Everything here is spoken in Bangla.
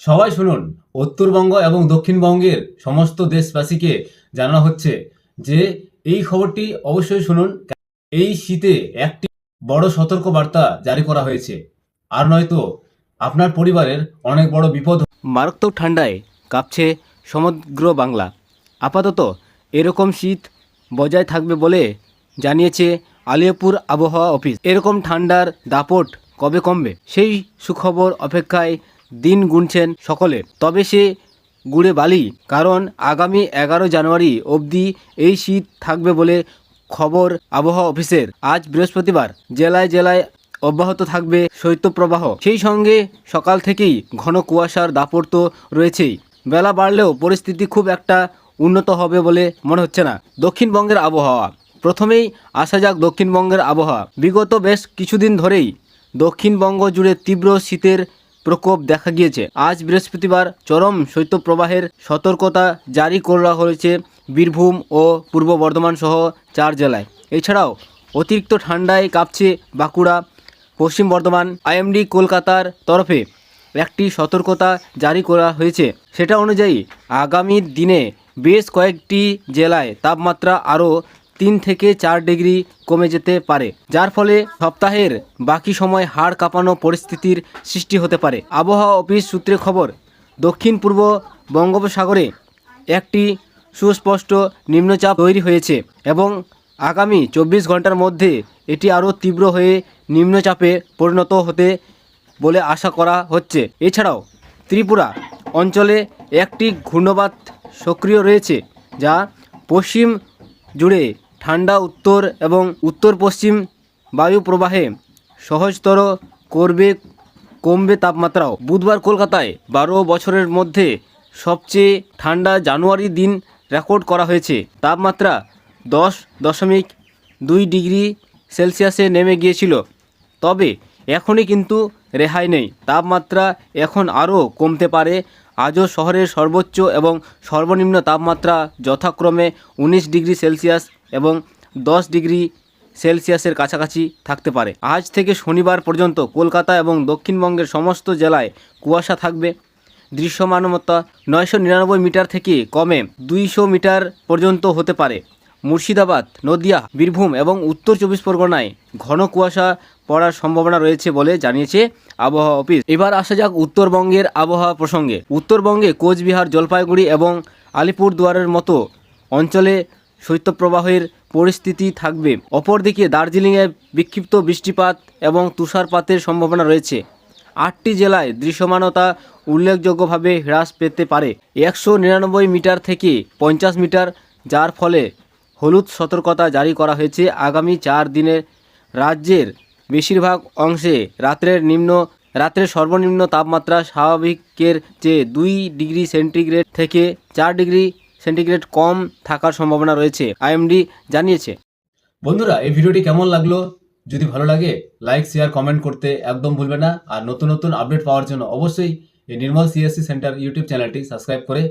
সবাই শুনুন, উত্তরবঙ্গ এবং দক্ষিণবঙ্গের সমস্ত দেশবাসীকে জানানো হচ্ছে যে এই খবরটি অবশ্যই শুনুন। এই শীতে একটি বড় সতর্ক বার্তা জারি করা হয়েছে। আর নয়তো আপনার পরিবারের অনেক বড় বিপদ মারাত্মক ঠান্ডায় কাঁপছে সমগ্র বাংলা। আপাতত এরকম শীত বজায় থাকবে বলে জানিয়েছে আলিয়াপুর আবহাওয়া অফিস। এরকম ঠান্ডার দাপট কবে কমবে? সেই সুখবর অপেক্ষায় দিন গুনছেন সকলে। তবে সে গুড়ে বালি, কারণ আগামী এগারো জানুয়ারি অবধি এই শীত থাকবে বলে খবর আবহাওয়া অফিসের। আজ বৃহস্পতিবার জেলায় জেলায় অব্যাহত থাকবে শৈত্যপ্রবাহ। সেই সঙ্গে সকাল থেকেই ঘন কুয়াশার দাপট তো রয়েছেই। বেলা বাড়লেও পরিস্থিতি খুব একটা উন্নত হবে বলে মনে হচ্ছে না। দক্ষিণবঙ্গের আবহাওয়া। প্রথমেই আসা যাক দক্ষিণবঙ্গের আবহাওয়া। বিগত বেশ কিছুদিন ধরেই দক্ষিণবঙ্গ জুড়ে তীব্র শীতের প্রকোপ দেখা গিয়েছে। আজ বৃহস্পতিবার চরম শৈত্যপ্রবাহের সতর্কতা জারি করা হয়েছে বীরভূম ও পূর্ব বর্ধমান সহ চার জেলায়। এছাড়াও অতিরিক্ত ঠান্ডায় কাঁপছে বাঁকুড়া, পশ্চিম বর্ধমান, আইএমডি কলকাতার তরফে একটি সতর্কতা জারি করা হয়েছে। সেটা অনুযায়ী আগামী দিনে বেশ কয়েকটি জেলায় তাপমাত্রা আরও তিন থেকে চার ডিগ্রি কমে যেতে পারে, যার ফলে সপ্তাহের বাকি সময় হাড় কাঁপানো পরিস্থিতির সৃষ্টি হতে পারে। আবহাওয়া অফিস সূত্রে খবর, দক্ষিণ পূর্ব বঙ্গোপসাগরে একটি সুস্পষ্ট নিম্নচাপ তৈরি হয়েছে এবং আগামী চব্বিশ ঘণ্টার মধ্যে এটি আরও তীব্র হয়ে নিম্নচাপে পরিণত হতে বলে আশা করা হচ্ছে। এছাড়াও, ত্রিপুরা অঞ্চলে একটি ঘূর্ণবাত সক্রিয় রয়েছে, যা পশ্চিম জুড়ে ঠান্ডা উত্তর এবং উত্তর পশ্চিম বায়ু প্রবাহে সহজতর করবে, কমবে তাপমাত্রাও। বুধবার কলকাতায় বারো বছরের মধ্যে সবচেয়ে ঠান্ডা জানুয়ারি দিন রেকর্ড করা হয়েছে। তাপমাত্রা দশ দশমিক দুই ডিগ্রি সেলসিয়াসে নেমে গিয়েছিল। তবে এখনই কিন্তু রেহাই নেই। তাপমাত্রা এখন আরও কমতে পারে। আজও শহরের সর্বোচ্চ এবং সর্বনিম্ন তাপমাত্রা যথাক্রমে উনিশ ডিগ্রি সেলসিয়াস এবং দশ ডিগ্রি সেলসিয়াসের কাছাকাছি থাকতে পারে। আজ থেকে শনিবার পর্যন্ত কলকাতা এবং দক্ষিণবঙ্গের সমস্ত জেলায় কুয়াশা থাকবে। দৃশ্যমানতা নয়শো নিরানব্বই মিটার থেকে কমে দুইশো মিটার পর্যন্ত হতে পারে। মুর্শিদাবাদ, নদিয়া, বীরভূম এবং উত্তর চব্বিশ পরগনায় ঘন কুয়াশা পড়ার সম্ভাবনা রয়েছে বলে জানিয়েছে আবহাওয়া অফিস। এবার আসা যাক উত্তরবঙ্গের আবহাওয়া প্রসঙ্গে। উত্তরবঙ্গে কোচবিহার, জলপাইগুড়ি এবং আলিপুরদুয়ারের মতো অঞ্চলে শৈত্যপ্রবাহের পরিস্থিতি থাকবে। অপরদিকে দার্জিলিংয়ে বিক্ষিপ্ত বৃষ্টিপাত এবং তুষারপাতের সম্ভাবনা রয়েছে। আটটি জেলায় দৃশ্যমানতা উল্লেখযোগ্যভাবে হ্রাস পেতে পারে। একশো নিরানব্বই মিটার থেকে পঞ্চাশ মিটার, যার ফলে হলুদ সতর্কতা জারি করা হয়েছে আগামী চার দিনের রাজ্যের বেশিরভাগ অংশে রাত্রের নিম্ন, রাত্রের সর্বনিম্ন তাপমাত্রা স্বাভাবিকের চেয়ে দুই ডিগ্রি সেন্টিগ্রেড থেকে চার ডিগ্রি সেন্টিগ্রেড কম থাকার সম্ভাবনা রয়েছে, আইএমডি জানিয়েছে। বন্ধুরা, এই ভিডিওটি কেমন লাগল? যদি ভালো লাগে লাইক শেয়ার কমেন্ট করতে একদম ভুলবে না। আর নতুন নতুন আপডেট পাওয়ার জন্য অবশ্যই এই নির্মল সিএসসি সেন্টার ইউটিউব চ্যানেলটি সাবস্ক্রাইব করে